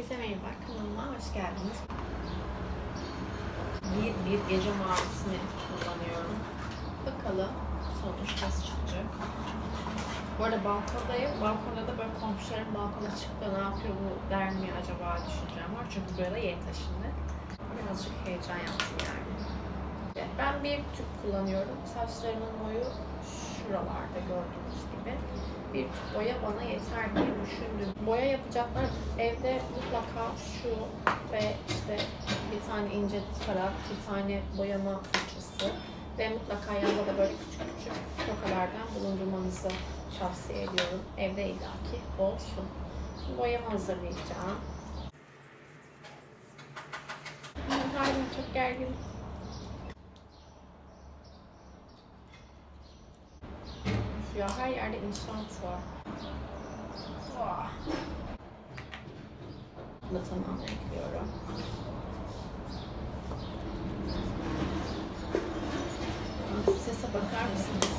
Herkese merhaba, kanalıma hoş geldiniz. Bir, bir gece mavisini kullanıyorum. Bakalım sonuç nasıl çıkacak. Bu arada balkondayım. Balkonda da böyle komşularım balkona çıktı ne yapıyor bu der mi acaba düşüneceğim var. Çünkü da yeni taşındı. Birazcık heyecan yaptım yani. Ben bir tüp kullanıyorum. Saçlarımın boyu şuralarda gördüğünüz gibi. Bir tüp boya bana yeter diye düşündüm. Boya yapacaklar evde mutlaka şu ve işte bir tane ince tarak, bir tane boyama fırçası ve mutlaka yanında da böyle küçük küçük tokalardan bulundurmanızı tavsiye ediyorum. Evde illaki olsun. Şimdi boyamı hazırlayacağım. Hala çok gergin. Ya her yerde inşaat var. Vah. Bunu da tamam ekliyorum. Sese bakar mısınız?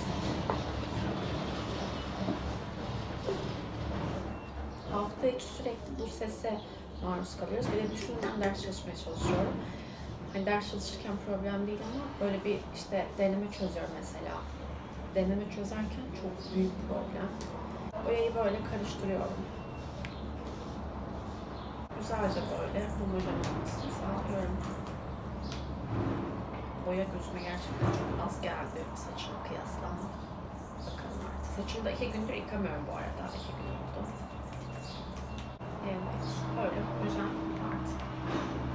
Hafta içi sürekli bu sese maruz kalıyoruz. Bir de düşünün ben ders çalışmaya çalışıyorum. Hani ders çalışırken problem değil ama böyle bir işte deneme çözüyorum mesela. Deneme çözerken çok büyük problem. Boyayı böyle karıştırıyorum. Güzelce böyle homojen olmasını sağlıyorum. Boya gözüme gerçekten çok az geldi saçıma kıyasla bakalım artık. Saçımı da iki gündür yıkamıyorum bu arada. İki gün oldu. Evet, böyle homojen artık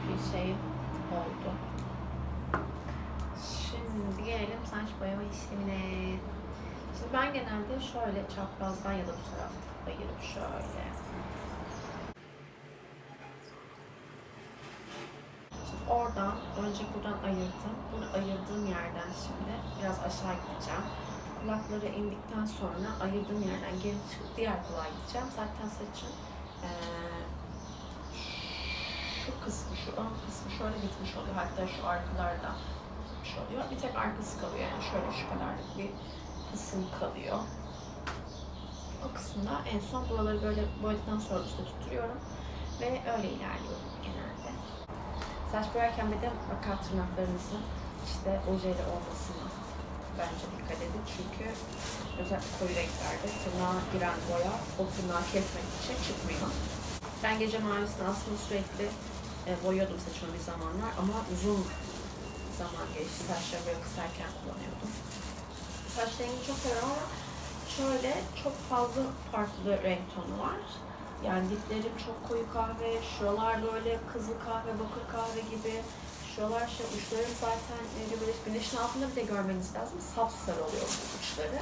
bir şey oldu. Saç boyama işlemine. Şimdi ben genelde şöyle çaprazdan ya da bu tarafta ayırıp şöyle. Şimdi oradan, önce buradan ayırdım. Bunu ayırdığım yerden şimdi biraz aşağı gideceğim. Kulakları indikten sonra ayırdığım yerden geri çıkıp diğer kulağa gideceğim. Zaten saçın şu kısmı, şu ön kısmı şöyle gitmiş oluyor. Hatta şu arkalarda gitmiş oluyor. Bir tek arkası kalıyor yani şöyle şu kadarlık bir kısım kalıyor. O kısımda en son buraları böyle boyadıktan sonra üstte tutturuyorum ve öyle ilerliyorum genelde. Saç boyarken bir de bakar tırnaklarınızın işte ojeli olmasına bence dikkat edin çünkü özellikle koyu renklerde tırnağa giren boya o tırnağı kesmek için çıkmıyor. Ben gece mavisini aslında sürekli e, boyuyordum saçımı bir zamanlar ama uzun zaman geçti. Saçları böyle kısarken kullanıyordum. Saç rengi çok seviyorum ama şöyle çok fazla farklı renk tonu var. Yani diplerim çok koyu kahve, şuralar böyle kızıl kahve, bakır kahve gibi. Şuralar şey, uçlarım zaten böyle güneşin altında bir de görmeniz lazım. Sapsarı oluyor bu uçları.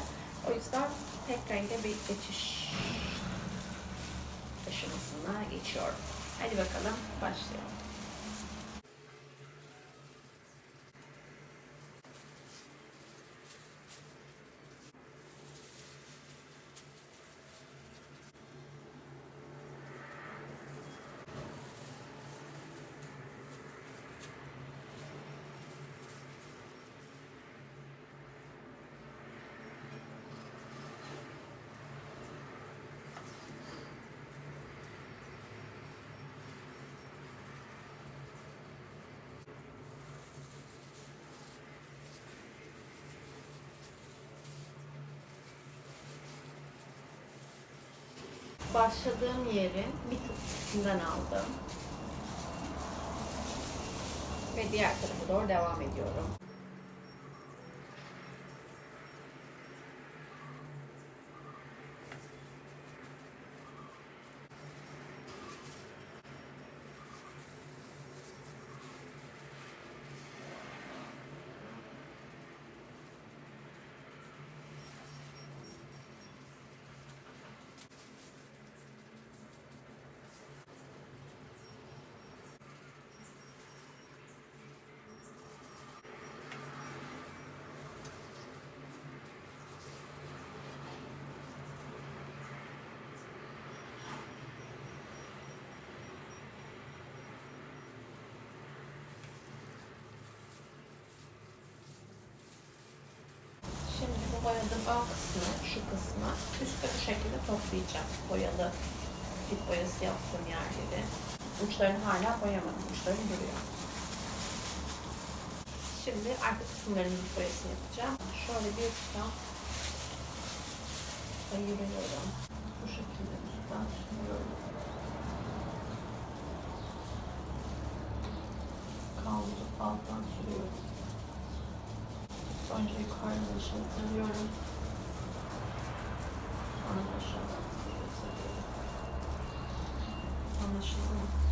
O yüzden tek renge bir geçiş aşamasına geçiyorum. Hadi bakalım başlayalım. Başladığım yerin bir kısmından aldım. Ve diğer tarafa doğru devam ediyorum. Boyadığım ön kısmı, şu kısmı üstte bu şekilde toplayacağım. Boyalı dip boyası yaptığım yerleri. Uçlarını hala boyamadım. Uçları duruyor. Şimdi arka kısımlarının boyasını yapacağım. Şöyle bir tutam ayırıyorum. Bu şekilde üstten sürüyorum. Kaldırıp alttan sürüyorum. Önce yukarıdan aşağı sarıyorum. Sonra da aşağıdan sarıyorum. Anlaşıldı mı?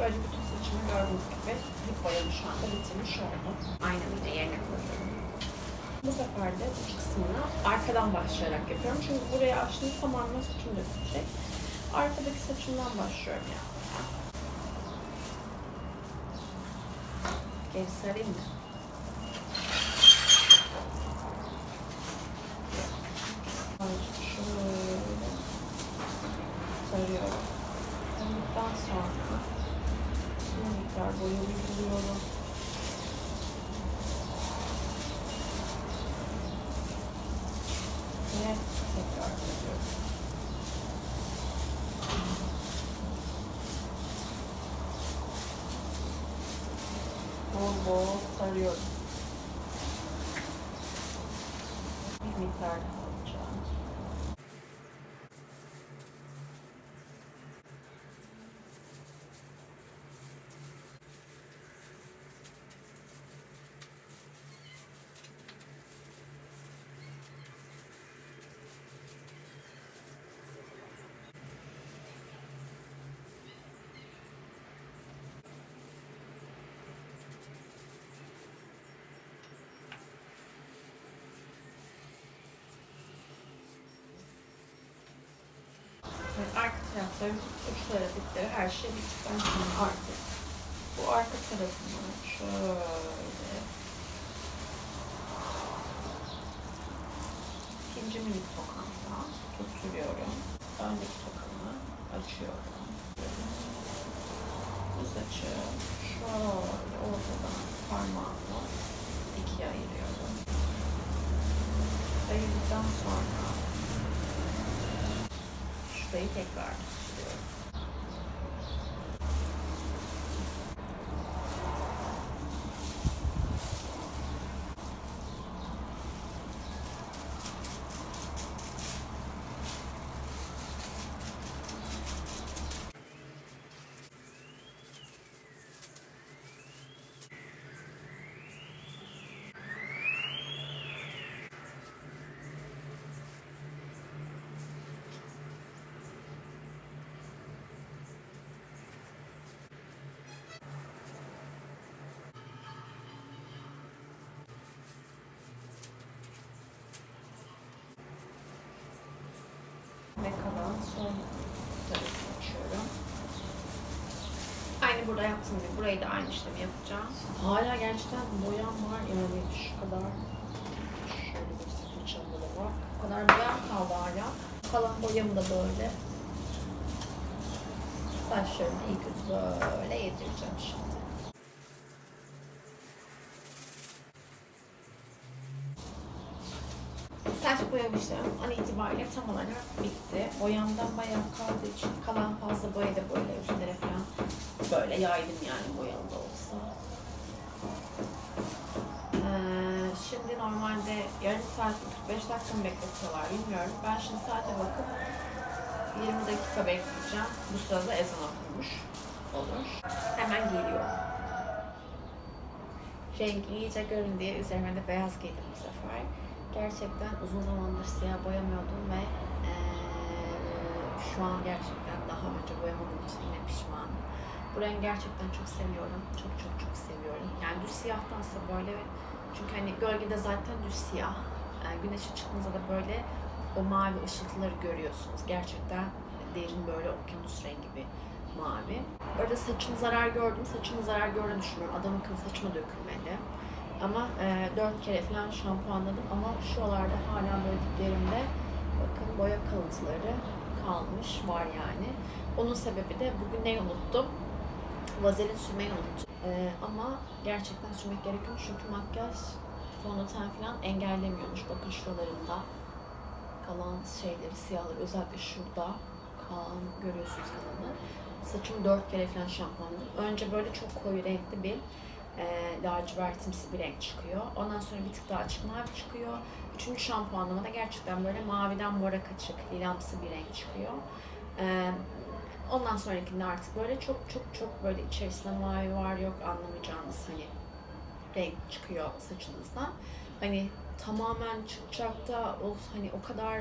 Böyle bütün saçımı gördüğünüz gibi dip boyamı şu anda bitirmiş oldum. Aynamı da yerine koyuyorum. Bu sefer de uç kısmını arkadan başlayarak yapıyorum. Çünkü buraya açtığım tamamen saçım dökülecek. Arkadaki saçımdan başlıyorum yani. Geri sarayım mı? ね、えっと、あるすよ。るように。Uçları, dipleri her şey bittikten sonra artık bu arka tarafını şöyle ikinci minik tokamda tutturuyorum. Öndeki tokamı açıyorum. Bu saçı şöyle ortadan parmağımla ikiye ayırıyorum. Ayırdıktan sonra şurayı tekrar tutuyorum. ve kalan son tarafını açıyorum. Aynı burada yaptığım gibi burayı da aynı işlemi yapacağım. Hala gerçekten boyam var yani şu kadar. Şöyle bir fırçamda da var. O kadar boyam kaldı hala. Kalan boyamı da böyle. Saçlarımı iyi kötü böyle yedireceğim şimdi. Saç boyam işlemim an itibariyle tam olarak bitti. Boyamdan bayağı kaldığı için kalan fazla boya da böyle üstlere falan böyle yaydım yani boyalı da olsa. Ee, şimdi normalde yarım saat 45 dakika mı bekletiyorlar bilmiyorum. Ben şimdi saate bakıp 20 dakika bekleyeceğim. Bu sırada ezan okunmuş olur. Hemen geliyorum. Rengi iyice görün diye üzerime de beyaz giydim bu sefer. Gerçekten uzun zamandır siyah boyamıyordum ve şu an gerçekten daha önce boyamadığım için yine pişmanım. Bu rengi gerçekten çok seviyorum. Çok çok çok seviyorum. Yani düz siyahtansa böyle çünkü hani gölgede zaten düz siyah. Yani güneşe çıktığınızda da böyle o mavi ışıltıları görüyorsunuz. Gerçekten derin böyle okyanus rengi bir mavi. Orada saçım zarar gördüm. Saçımın zarar gördüğünü düşünüyorum. Adam akıllı saçıma dökülmedi. Ama e, dört kere falan şampuanladım ama şuralarda hala böyle diplerimde bakın boya kalıntıları kalmış var yani. Onun sebebi de bugün ne unuttum? Vazelin sürmeyi unuttum. E, ama gerçekten sürmek gerekiyor çünkü makyaj fondöten falan engellemiyormuş. Bakın şuralarında kalan şeyleri, siyahları özellikle şurada kalan görüyorsunuz kalanı. Saçımı dört kere falan şampuanladım. Önce böyle çok koyu renkli bir e, lacivertimsi bir renk çıkıyor. Ondan sonra bir tık daha açık mavi çıkıyor. Üçüncü şampuanlamada gerçekten böyle maviden mora kaçık, lilamsı bir renk çıkıyor. E, ondan sonrakinde artık böyle çok çok çok böyle içerisinde mavi var yok anlamayacağınız hani renk çıkıyor saçınızdan. Hani tamamen çıkacak da o hani o kadar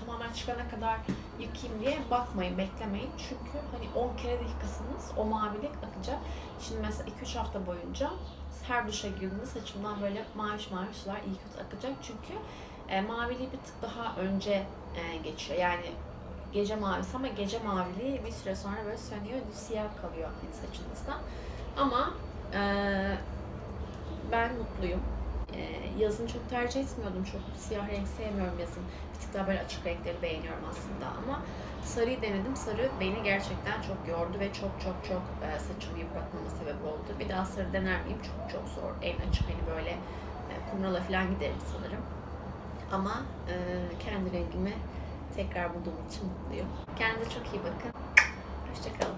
tamamen çıkana kadar yıkayayım diye bakmayın, beklemeyin. Çünkü hani 10 kere de yıkasanız o mavilik akacak. Şimdi mesela 2-3 hafta boyunca her duşa girdiğimde saçımdan böyle maviş maviş sular iyi kötü akacak. Çünkü e, maviliği bir tık daha önce e, geçiyor. Yani gece mavisi ama gece maviliği bir süre sonra böyle sönüyor, siyah kalıyor saçınızda. Ama e, ben mutluyum. Ee, yazın çok tercih etmiyordum. Çok siyah renk sevmiyorum yazın. Bir tık daha böyle açık renkleri beğeniyorum aslında ama sarıyı denedim. Sarı beni gerçekten çok yordu ve çok çok çok e, saçımı yıpratmama sebep oldu. Bir daha sarı dener miyim? Çok çok zor. En açık hani böyle e, kumrala falan giderim sanırım. Ama e, kendi rengimi tekrar bulduğum için mutluyum. Kendinize çok iyi bakın. Hoşçakalın.